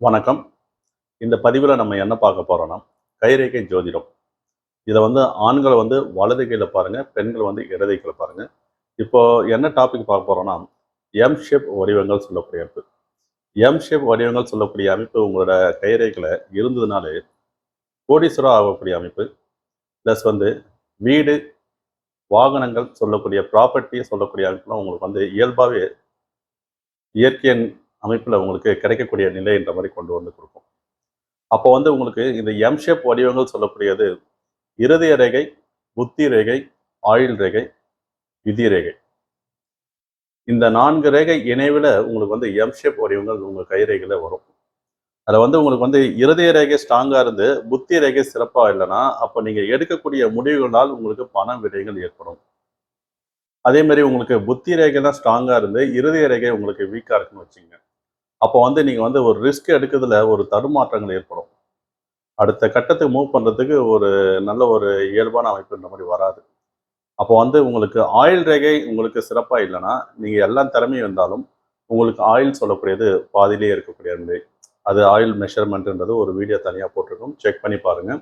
வணக்கம். இந்த பதிவில் நம்ம என்ன பார்க்க போகிறோன்னா கைரேகை ஜோதிடம். இதை வந்து ஆண்களை வந்து வலது கையில் பாருங்கள் பெண்கள் வந்து இடது கையில் பாருங்கள் இப்போ என்ன டாபிக் பார்க்க போகிறோன்னா எம் ஷேப் வடிவங்கள் சொல்லக்கூடிய அமைப்பு. எம் ஷேப் வடிவங்கள் சொல்லக்கூடிய அமைப்பு உங்களோட கைரேகையில் இருந்ததுனாலே கோடீஸ்வரம் ஆகக்கூடிய அமைப்பு ப்ளஸ் வந்து வீடு வாகனங்கள் சொல்லக்கூடிய ப்ராப்பர்ட்டி சொல்லக்கூடிய அமைப்புலாம் உங்களுக்கு வந்து இயல்பாகவே இயற்கையின் அமைப்பில் உங்களுக்கு கிடைக்கக்கூடிய நிலைன்ற மாதிரி கொண்டு வந்து கொடுக்கும். அப்போ வந்து உங்களுக்கு இந்த எம் ஷேப் வடிவங்கள் சொல்லக்கூடியது இருதய ரேகை புத்தி ரேகை ஆயுள் ரேகை விதி ரேகை. இந்த நான்கு ரேகை இணைவில் உங்களுக்கு வந்து எம் ஷேப் வடிவங்கள் உங்கள் கைரேகையில் வரும். அதில் வந்து உங்களுக்கு வந்து இருதய ரேகை ஸ்ட்ராங்காக இருந்து புத்தி ரேகை சிறப்பாக இல்லைன்னா அப்போ நீங்கள் எடுக்கக்கூடிய முடிவுகளால் உங்களுக்கு பண விடைகள் ஏற்படும். அதே மாதிரி உங்களுக்கு புத்தி ரேகை தான் ஸ்ட்ராங்காக இருந்து இருதய ரேகை உங்களுக்கு வீக்காக இருக்குன்னு வச்சுங்க அப்போ வந்து நீங்கள் வந்து ஒரு ரிஸ்க் எடுக்கிறதுல ஒரு தடுமாற்றங்கள் ஏற்படும். அடுத்த கட்டத்துக்கு மூவ் பண்ணுறதுக்கு ஒரு நல்ல ஒரு இயல்பான அமைப்புன்ற மாதிரி வராது. அப்போ வந்து உங்களுக்கு ஆயில் ரேகை உங்களுக்கு சிறப்பாக இல்லைன்னா நீங்கள் எல்லா திறமையும் இருந்தாலும் உங்களுக்கு ஆயில் சொல்லக்கூடியது பாதியிலே இருக்கக்கூடிய நிலை. அது ஆயில் மெஷர்மெண்ட்ன்றது ஒரு வீடியோ தனியாக போட்டிருக்கோம். செக் பண்ணி பாருங்கள்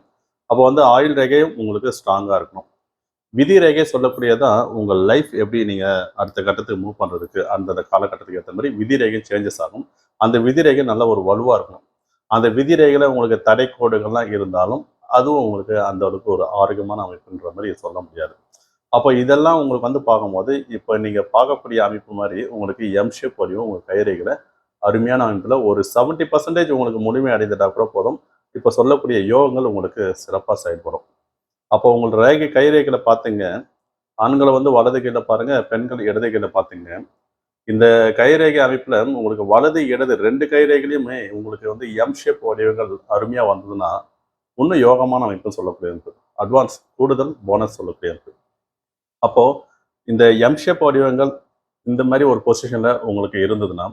அப்போ வந்து ஆயில் ரேகையும் உங்களுக்கு ஸ்ட்ராங்காக இருக்கணும். விதி ரேகை சொல்லக்கூடியதான் உங்கள் லைஃப் எப்படி நீங்கள் அடுத்த கட்டத்துக்கு மூவ் பண்ணுறதுக்கு அந்த காலகட்டத்துக்கு ஏற்ற மாதிரி விதி ரேகை சேஞ்சஸ் ஆகும். அந்த விதிரேகை நல்ல ஒரு வலுவாக இருக்கணும். அந்த விதிரேகையில் உங்களுக்கு தடை கோடுகள்லாம் இருந்தாலும் அதுவும் உங்களுக்கு அந்த அளவுக்கு ஒரு ஆரோக்கியமான அமைப்புன்ற மாதிரி சொல்ல முடியாது. அப்போ இதெல்லாம் உங்களுக்கு வந்து பார்க்கும்போது இப்போ நீங்கள் பார்க்கக்கூடிய அமைப்பு மாதிரி உங்களுக்கு எம் ஷேப் வரையும் உங்கள் கைரேகையில் அருமையான அமைப்பில் ஒரு செவன்ட்டி பர்சன்டேஜ் உங்களுக்கு முழுமை அடைந்துட்டா கூட போதும். இப்போ சொல்லக்கூடிய யோகங்கள் உங்களுக்கு சிறப்பாக செயல்படும். அப்போ உங்கள் ரேகை கைரேகையில பார்த்தீங்க ஆண்களை வந்து வலது கீழே பாருங்க பெண்கள் இடது கீழே பார்த்தீங்க இந்த கைரேகை அமைப்பில் உங்களுக்கு வலது இடது ரெண்டு கைரேகையிலையுமே உங்களுக்கு வந்து எம் ஷேப் வடிவங்கள் அருமையாக வந்ததுன்னா இன்னும் யோகமான அமைப்பு. சொல்லக்கூடியது அட்வான்ஸ் கூடுதல் போனஸ் சொல்லக்கூடியது அப்போது இந்த எம் ஷேப் வடிவங்கள் இந்த மாதிரி ஒரு பொசிஷனில் உங்களுக்கு இருந்ததுன்னா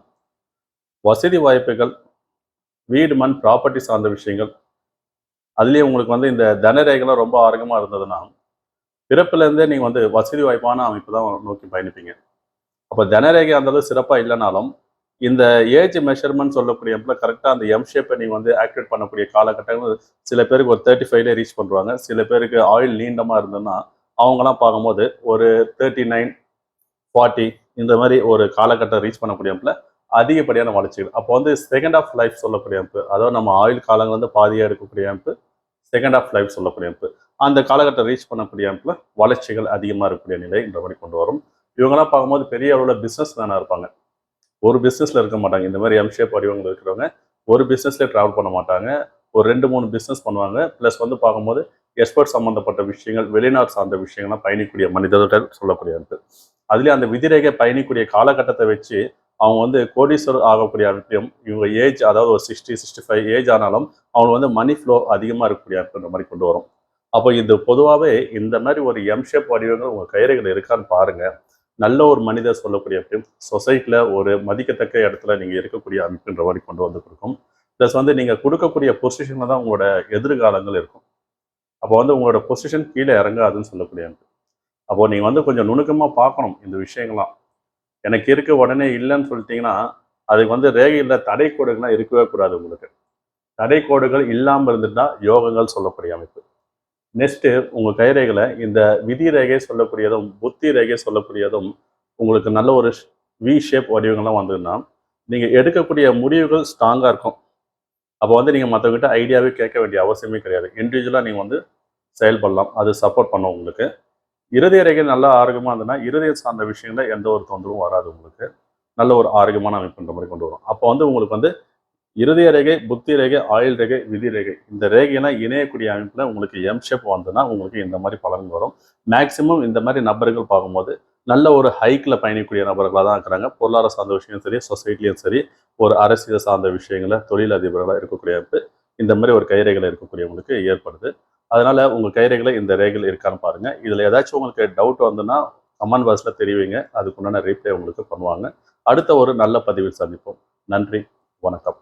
வசதி வாய்ப்புகள் வீடு மண் ப்ராப்பர்ட்டி சார்ந்த விஷயங்கள் அதுலேயே உங்களுக்கு வந்து இந்த தனரேகைலாம் ரொம்ப ஆரோக்கியமாக இருந்ததுன்னா பிறப்புலேருந்தே நீங்கள் வந்து வசதி வாய்ப்பான அமைப்பு தான் நோக்கி பயணிப்பீங்க. அப்போ தனரேகை அந்தளவு சிறப்பாக இல்லைனாலும் இந்த ஏஜ் மெஷர்மெண்ட் சொல்லக்கூடிய இடத்துல கரெக்டாக அந்த எம் ஷேப்பை நீங்கள் வந்து ஆக்டிவேட் பண்ணக்கூடிய காலகட்டங்கள் சில பேருக்கு ஒரு தேர்ட்டி ஃபைவ்லேயே ரீச் பண்ணுவாங்க சில பேருக்கு ஆயில் நீண்டமாக இருந்ததுன்னா அவங்களாம் பார்க்கும்போது ஒரு தேர்ட்டி நைன் ஃபார்ட்டி இந்த மாதிரி ஒரு காலகட்டம் ரீச் பண்ணக்கூடிய இடத்துல அதிகப்படியான வளர்ச்சிகள். அப்போ வந்து செகண்ட் ஆஃப் லைஃப் சொல்லக்கூடிய அமைப்பு அதாவது நம்ம ஆயுள் காலங்கள் வந்து பாதியாக இருக்கக்கூடிய அமைப்பு செகண்ட் ஆஃப் லைஃப் சொல்லக்கூடிய அமைப்பு அந்த காலகட்டம் ரீச் பண்ணக்கூடிய அமைப்பில் வளர்ச்சிகள் அதிகமாக இருக்கக்கூடிய நிலை இந்த மாதிரி கொண்டு வரும். இவங்கெல்லாம் பார்க்கும்போது பெரிய அளவில் பிஸ்னஸ் மேனாக இருப்பாங்க. ஒரு பிஸ்னஸில் இருக்க மாட்டாங்க. இந்த மாதிரி எம்ஷேப் வடிவங்கள் இருக்கிறவங்க ஒரு பிஸ்னஸ்லேயே ட்ராவல் பண்ண மாட்டாங்க. ஒரு ரெண்டு மூணு பிஸ்னஸ் பண்ணுவாங்க. ப்ளஸ் வந்து பார்க்கும்போது எக்ஸ்பர்ட் சம்மந்தப்பட்ட விஷயங்கள் வெளிநாடு சார்ந்த விஷயங்கள்லாம் பயணிக்கூடிய மனிதர்கள் சொல்லக்கூடியது அதுலேயே அந்த விதிரேகை பயணிக்கூடிய காலகட்டத்தை வச்சு அவங்க வந்து கோடீஸ்வரர் ஆகக்கூடிய அமைப்பையும் இவங்க ஏஜ் அதாவது ஒரு சிக்ஸ்டி சிக்ஸ்டி ஃபைவ் ஏஜ் ஆனாலும் அவங்க வந்து மணி ஃப்ளோ அதிகமாக இருக்கக்கூடிய அமைப்புன்ற மாதிரி கொண்டு வரும். அப்போ இது பொதுவாகவே இந்த மாதிரி ஒரு எம்ஷேப் வடிவங்கள் உங்கள் கைரேகையில் இருக்கான்னு பாருங்கள் நல்ல ஒரு மனிதர் சொல்லக்கூடிய அமைப்பு சொசைட்டியில் ஒரு மதிக்கத்தக்க இடத்துல நீங்கள் இருக்கக்கூடிய அமைப்புன்ற மாதிரி கொண்டு வந்து கொடுக்கும். ப்ளஸ் வந்து நீங்கள் கொடுக்கக்கூடிய பொசிஷனில் தான் உங்களோட எதிர்காலங்கள் இருக்கும். அப்போ வந்து உங்களோட பொசிஷன் கீழே இறங்காதுன்னு சொல்லக்கூடிய அமைப்பு. அப்போது நீங்கள் வந்து கொஞ்சம் நுணுக்கமாக பார்க்கணும் இந்த விஷயங்கள்லாம். எனக்கு இருக்க உடனே இல்லைன்னு சொல்லிட்டீங்கன்னா அதுக்கு வந்து ரேகையில் தடை கோடுகள்லாம் இருக்கவே கூடாது உங்களுக்கு. தடை கோடுகள் இல்லாமல் இருந்துட்டா யோகங்கள் சொல்லக்கூடிய அமைப்பு. நெக்ஸ்ட்டு உங்கள் கைரேகையில் இந்த விதி ரேகை சொல்லக்கூடியதும் புத்தி ரேகை சொல்லக்கூடியதும் உங்களுக்கு நல்ல ஒரு வி ஷேப் வடிவங்கள்லாம் வந்ததுன்னா நீங்கள் எடுக்கக்கூடிய முடிவுகள் ஸ்ட்ராங்காக இருக்கும். அப்போ வந்து நீங்கள் மற்றவங்ககிட்ட ஐடியாவே கேட்க வேண்டிய அவசியமே கிடையாது. இண்டிவிஜுவலாக நீங்கள் வந்து செயல்படலாம். அது சப்போர்ட் பண்ணும் உங்களுக்கு. இருதய ரேகை நல்லா ஆரோக்கியமாக இருந்ததுன்னா இருதயம் சார்ந்த விஷயங்கள எந்த ஒரு தொந்தரவும் வராது உங்களுக்கு. நல்ல ஒரு ஆரோக்கியமான அமைப்புன்ற மாதிரி கொண்டு வரும். அப்போ வந்து உங்களுக்கு வந்து இருதய ரேகை புத்தி ரேகை ஆயுள் ரேகை விதி ரேகை. இந்த ரேகையெல்லாம் இணையக்கூடிய அமைப்பில் உங்களுக்கு எம் ஷேப் வந்ததுன்னா உங்களுக்கு இந்த மாதிரி பலன் வரும். மேக்சிமம் இந்த மாதிரி நபர்கள் பார்க்கும்போது நல்ல ஒரு ஹைக்கில் பயணிக்கக்கூடிய நபர்களாக தான் இருக்கிறாங்க. பொருளாதார சார்ந்த விஷயம் சரி சொசைட்டிலையும் சரி ஒரு அரசியல் சார்ந்த விஷயங்கள தொழில் அதிபர்களாக இருக்கக்கூடிய அமைப்பு இந்த மாதிரி ஒரு கைரேகளை இருக்கக்கூடியவங்களுக்கு ஏற்படுது. அதனால உங்கள் கைரேகளை இந்த ரேகையில் இருக்கான்னு பாருங்க. இதில் ஏதாச்சும் உங்களுக்கு டவுட் வந்துன்னா கமெண்ட் பாக்ஸில் தெரிவிங்க. அதுக்குண்டான ரீப்ளை உங்களுக்கு பண்ணுவாங்க. அடுத்த ஒரு நல்ல பதிவில் சந்திப்போம். நன்றி வணக்கம்.